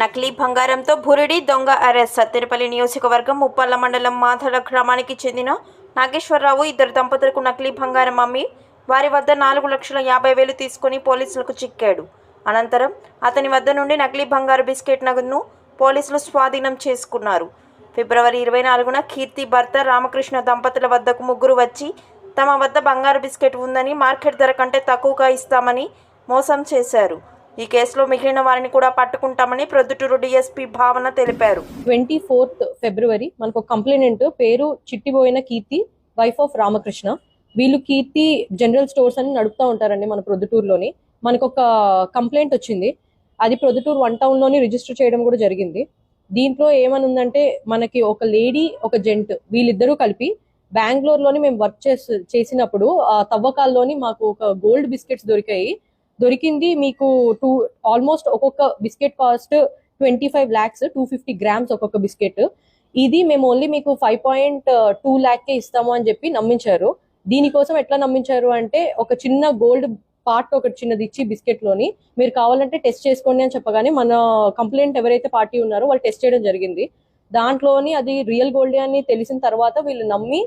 నకిలీ బంగారంతో భురిడి దొంగ అరెస్ట్. సత్తెనపల్లి నియోజకవర్గం ముప్పల్ల మండలం మాధల గ్రామానికి చెందిన నాగేశ్వరరావు ఇద్దరు దంపతులకు నకిలీ బంగారం అమ్మి వారి వద్ద నాలుగు లక్షల యాభై వేలు తీసుకొని పోలీసులకు చిక్కాడు. అనంతరం అతని వద్ద నుండి నకిలీ బంగారు బిస్కెట్ నగదును పోలీసులు స్వాధీనం చేసుకున్నారు. ఫిబ్రవరి ఇరవై నాలుగున కీర్తి భర్త రామకృష్ణ దంపతుల వద్దకు ముగ్గురు వచ్చి తమ వద్ద బంగారు బిస్కెట్ ఉందని మార్కెట్ ధర కంటే తక్కువగా ఇస్తామని మోసం చేశారు. ఈ కేసులో మిగిలిన వారిని కూడా పట్టుకుంటామని ప్రొద్దుటూరు డిఎస్పీ భావన తెలిపారు. ట్వంటీ ఫోర్త్ ఫిబ్రవరి మనకు కంప్లైంట్ పేరు చిట్టిబోయిన కీర్తి వైఫ్ ఆఫ్ రామకృష్ణ. వీళ్ళు కీర్తి జనరల్ స్టోర్స్ అని నడుపుతూ ఉంటారండి మన ప్రొద్దుటూరులోని. మనకు ఒక కంప్లైంట్ వచ్చింది. అది ప్రొద్దుటూరు వన్ టౌన్లోని రిజిస్టర్ చేయడం కూడా జరిగింది. దీంట్లో ఏమని ఉందంటే మనకి ఒక లేడీ ఒక జెంట్ వీళ్ళిద్దరూ కలిపి బెంగళూరులోని మేము వర్క్ చేసి చేసినప్పుడు తవ్వకాల్లోని మాకు ఒక గోల్డ్ బిస్కెట్స్ దొరికాయి. దొరికింది మీకు టూ ఆల్మోస్ట్ ఒక్కొక్క biscuit cost twenty five lakhs two fifty grams ఒక్కొక్క బిస్కెట్ ఇది మేము ఓన్లీ మీకు ఫైవ్ పాయింట్ టూ ల్యాక్కే ఇస్తాము అని చెప్పి నమ్మించారు. దీనికోసం ఎట్లా నమ్మించారు అంటే ఒక చిన్న గోల్డ్ పార్ట్ ఒకటి చిన్నది ఇచ్చి బిస్కెట్లోని మీరు కావాలంటే టెస్ట్ చేసుకోండి అని చెప్పగానే మన కంప్లైంట్ ఎవరైతే పార్టీ ఉన్నారో వాళ్ళు టెస్ట్ చేయడం జరిగింది. దాంట్లోని అది రియల్ గోల్డ్ అని తెలిసిన తర్వాత వీళ్ళు నమ్మి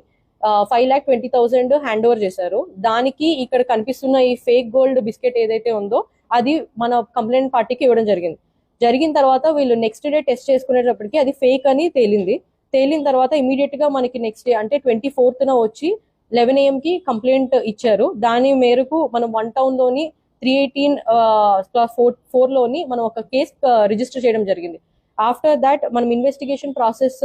five lakh twenty thousand hand over చేశారు. దానికి ఇక్కడ కనిపిస్తున్న ఈ ఫేక్ గోల్డ్ బిస్కెట్ ఏదైతే ఉందో అది మన కంప్లైంట్ పార్టీకి ఇవ్వడం జరిగింది. జరిగిన తర్వాత వీళ్ళు నెక్స్ట్ డే టెస్ట్ చేసుకునేటప్పటికి అది ఫేక్ అని తేలింది. తేలిన తర్వాత ఇమీడియట్గా మనకి నెక్స్ట్ డే అంటే ట్వంటీ ఫోర్త్ వచ్చి లెవెన్ ఏఎం కి కంప్లైంట్ ఇచ్చారు. దాని మేరకు మనం వన్ టౌన్లోని త్రీ ఎయిటీన్ ఫోర్ ఫోర్లోని మనం ఒక కేసు రిజిస్టర్ చేయడం జరిగింది. ఆఫ్టర్ దాట్ మనం ఇన్వెస్టిగేషన్ ప్రాసెస్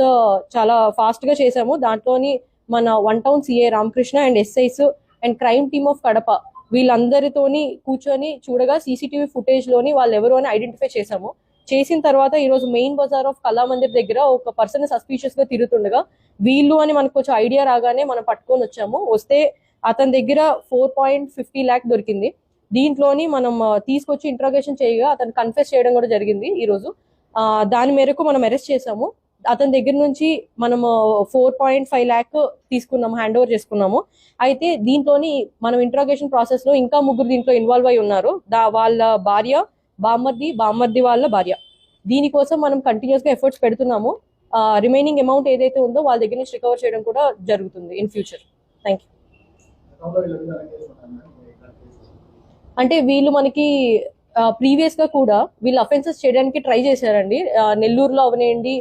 చాలా ఫాస్ట్గా చేసాము దాంట్లోని మన one town CA Ramakrishna and SIs and crime team of Kadapa వీళ్ళందరితోని కూర్చొని చూడగా సీసీటీవీ ఫుటేజ్లోని వాళ్ళు ఎవరు అని ఐడెంటిఫై చేసాము చేసిన తర్వాత ఈ రోజు మెయిన్ బజార్ ఆఫ్ కళామందిర్ దగ్గర ఒక పర్సన్ సస్పీషియస్గా తిరుగుతుండగా వీళ్ళు అని మనకు కొంచెం ఐడియా రాగానే మనం పట్టుకొని వచ్చాము. వస్తే అతని దగ్గర ఫోర్ పాయింట్ ఫిఫ్టీ ల్యాక్ దొరికింది. దీంట్లోని మనం తీసుకొచ్చి ఇంట్రాగేషన్ చేయగా అతను కన్ఫెస్ చేయడం కూడా జరిగింది ఈరోజు. దాని మేరకు మనం అరెస్ట్ చేసాము అతని దగ్గర నుంచి మనము ఫోర్ పాయింట్ ఫైవ్ ల్యాక్ తీసుకున్నాము హ్యాండ్ ఓవర్ చేసుకున్నాము. అయితే దీంట్లోని మనం ఇంట్రాగేషన్ ప్రాసెస్లో ఇంకా ముగ్గురు దీంట్లో ఇన్వాల్వ్ అయి ఉన్నారు. దా వాళ్ళ భార్య బామ్మర్ది బామ్మర్ది వాళ్ళ భార్య. దీనికోసం మనం కంటిన్యూస్గా ఎఫర్ట్స్ పెడుతున్నాము. రిమైనింగ్ అమౌంట్ ఏదైతే ఉందో వాళ్ళ దగ్గర నుంచి రికవర్ చేయడం కూడా జరుగుతుంది ఇన్ ఫ్యూచర్ థ్యాంక్ యూ అంటే వీళ్ళు మనకి ప్రీవియస్గా కూడా వీళ్ళు అఫెన్సెస్ చేయడానికి ట్రై చేశారండి. నెల్లూరులో అవనేయండి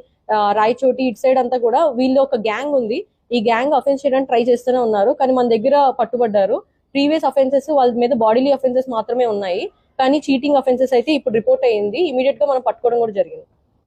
రాయచోటి ఇటు సైడ్ అంతా కూడా వీళ్ళు ఒక గ్యాంగ్ ఉంది. ఈ గ్యాంగ్ అఫెన్స్ చేయడానికి ట్రై చేస్తూనే ఉన్నారు. కానీ మన దగ్గర పట్టుబడ్డారు. ప్రీవియస్ అఫెన్సెస్ వాళ్ళ మీద బాడీలీ అఫెన్సెస్ మాత్రమే ఉన్నాయి. కానీ చీటింగ్ అఫెన్సెస్ అయితే ఇప్పుడు రిపోర్ట్ అయ్యింది. ఇమీడియట్గా మనం పట్టుకోవడం కూడా జరిగింది.